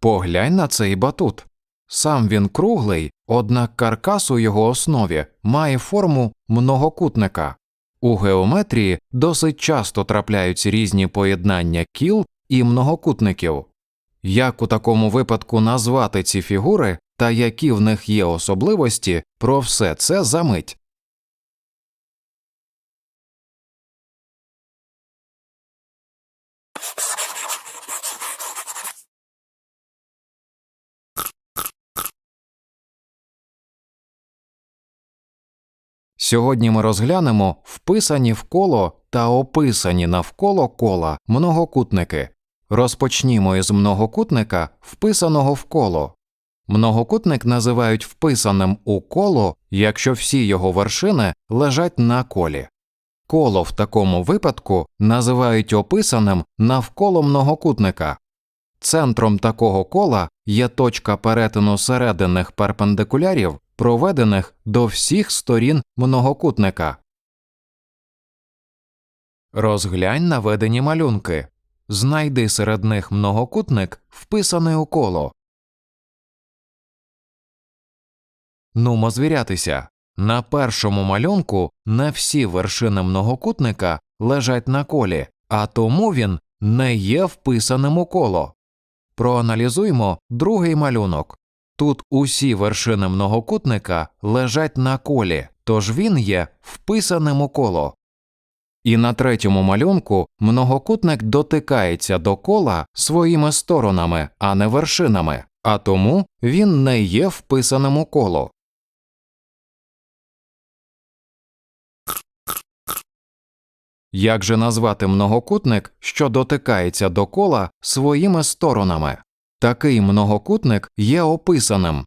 Поглянь на цей батут. Сам він круглий, однак каркас у його основі має форму многокутника. У геометрії досить часто трапляються різні поєднання кіл і многокутників. Як у такому випадку назвати ці фігури та які в них є особливості, про все це за мить. Сьогодні ми розглянемо вписані в коло та описані навколо кола многокутники. Розпочнімо із многокутника, вписаного в коло. Многокутник називають вписаним у коло, якщо всі його вершини лежать на колі. Коло в такому випадку називають описаним навколо многокутника. Центром такого кола є точка перетину серединних перпендикулярів, проведених до всіх сторін многокутника. Розглянь наведені малюнки. Знайди серед них многокутник, вписаний у коло. Нумо звірятися. На першому малюнку не всі вершини многокутника лежать на колі, а тому він не є вписаним у коло. Проаналізуймо другий малюнок. Тут усі вершини многокутника лежать на колі, тож він є вписаним у коло. І на третьому малюнку многокутник дотикається до кола своїми сторонами, а не вершинами, а тому він не є вписаним у коло. Як же назвати многокутник, що дотикається до кола своїми сторонами? Такий многокутник є описаним.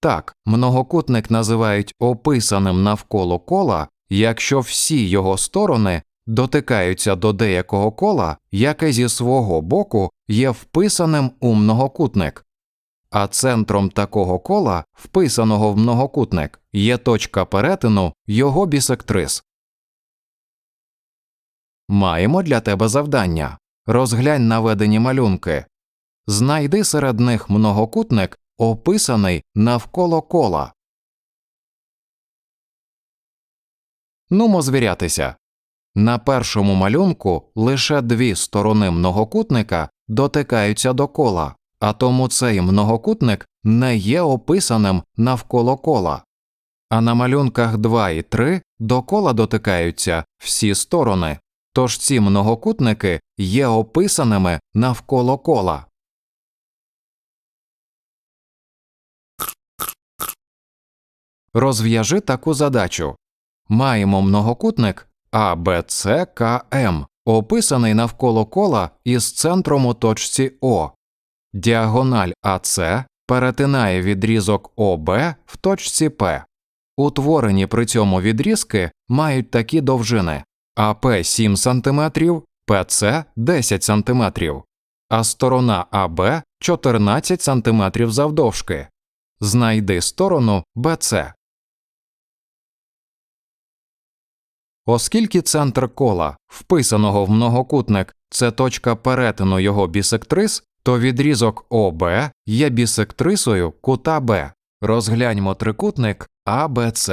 Так, многокутник називають описаним навколо кола, якщо всі його сторони дотикаються до деякого кола, яке зі свого боку є вписаним у многокутник. А центром такого кола, вписаного в многокутник, є точка перетину його бісектрис. Маємо для тебе завдання. Розглянь наведені малюнки. Знайди серед них многокутник, описаний навколо кола. Нумо звірятися. На першому малюнку лише дві сторони многокутника дотикаються до кола, а тому цей многокутник не є описаним навколо кола. А на малюнках 2 і 3 до кола дотикаються всі сторони, тож ці многокутники є описаними навколо кола. Розв'яжи таку задачу. Маємо многокутник ABCKM, описаний навколо кола із центром у точці О. Діагональ АС перетинає відрізок ОБ в точці П. Утворені при цьому відрізки мають такі довжини АП 7 см, ПЦ 10 см, а сторона АБ 14 см завдовжки. Знайди сторону БЦ. Оскільки центр кола, вписаного в многокутник, це точка перетину його бісектрис, то відрізок ОБ є бісектрисою кута Б. Розгляньмо трикутник АБЦ.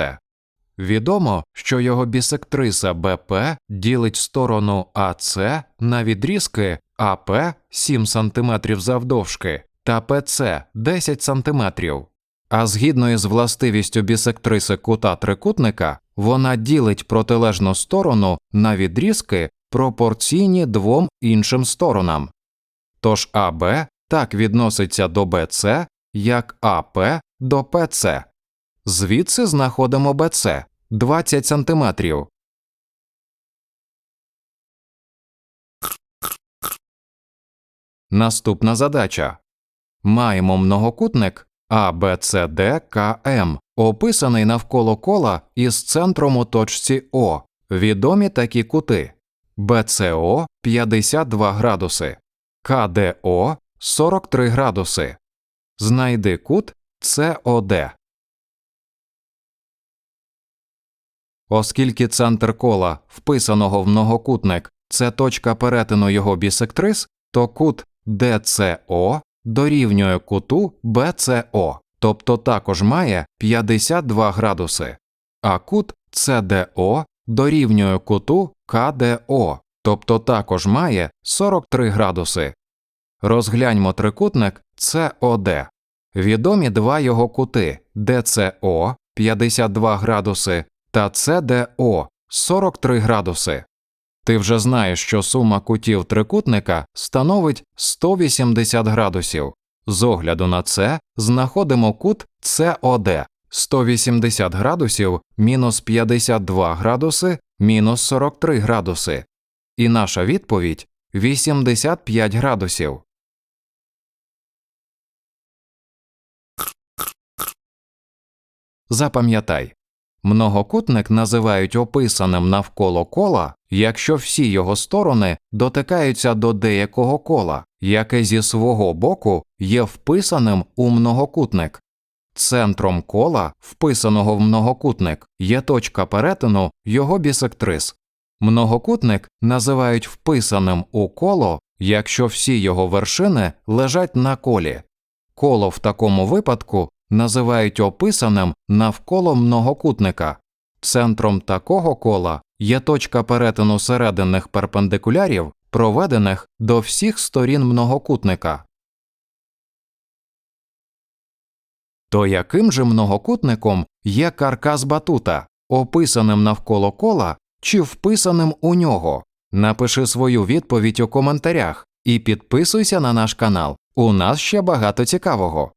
Відомо, що його бісектриса БП ділить сторону АЦ на відрізки АП 7 см завдовжки та ПЦ 10 см. А згідно із властивістю бісектриси кута трикутника, вона ділить протилежну сторону на відрізки, пропорційні двом іншим сторонам. Тож АБ так відноситься до БЦ, як АП до ПЦ. Звідси знаходимо БЦ 20 см. Наступна задача. Маємо многокутник ABCDKM, описаний навколо кола із центром у точці О. Відомі такі кути БЦО 52 градуси, КДО 43 градуси. Знайди кут СОД. Оскільки центр кола, вписаного в многокутник, це точка перетину його бісектрис, то кут ДЦО дорівнює куту BCO, тобто також має 52 градуси, а кут CDO дорівнює куту КДО, тобто також має 43 градуси. Розгляньмо трикутник COD. Відомі два його кути DCO 52 градуси та CDO 43 градуси. Ти вже знаєш, що сума кутів трикутника становить 180 градусів. З огляду на це знаходимо кут COD 180 градусів мінус 52 градуси мінус 43 градуси. І наша відповідь 85 градусів. Запам'ятай, многокутник називають описаним навколо кола, якщо всі його сторони дотикаються до деякого кола, яке зі свого боку є вписаним у многокутник. Центром кола, вписаного в многокутник, є точка перетину його бісектрис. Многокутник називають вписаним у коло, якщо всі його вершини лежать на колі. Коло в такому випадку називають описаним навколо многокутника. Центром такого кола є точка перетину серединних перпендикулярів, проведених до всіх сторін многокутника. То яким же многокутником є каркас батута, описаним навколо кола чи вписаним у нього? Напиши свою відповідь у коментарях і підписуйся на наш канал. У нас ще багато цікавого.